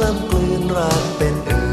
กล้ำกลืนรักเป็นอื่น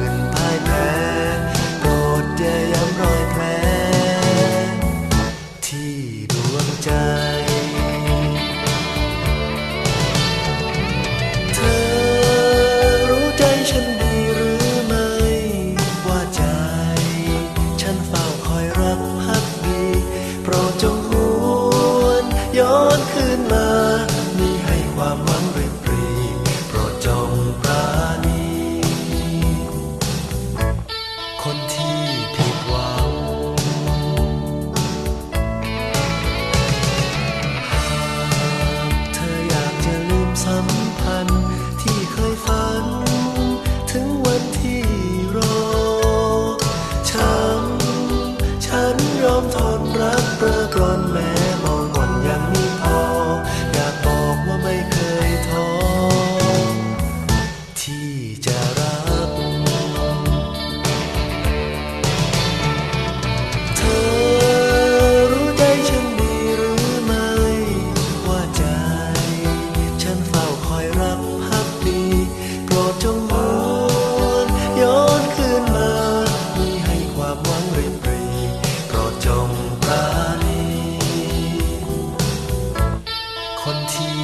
จะรัเธอรู้ใจฉันดีหรือไม่ ว่าใจ ฉันเฝ้าคอยรักพักดีโปรดจงวนย้อนคืนมาให้ความหวังริบรีโปรดจงราณีคนที่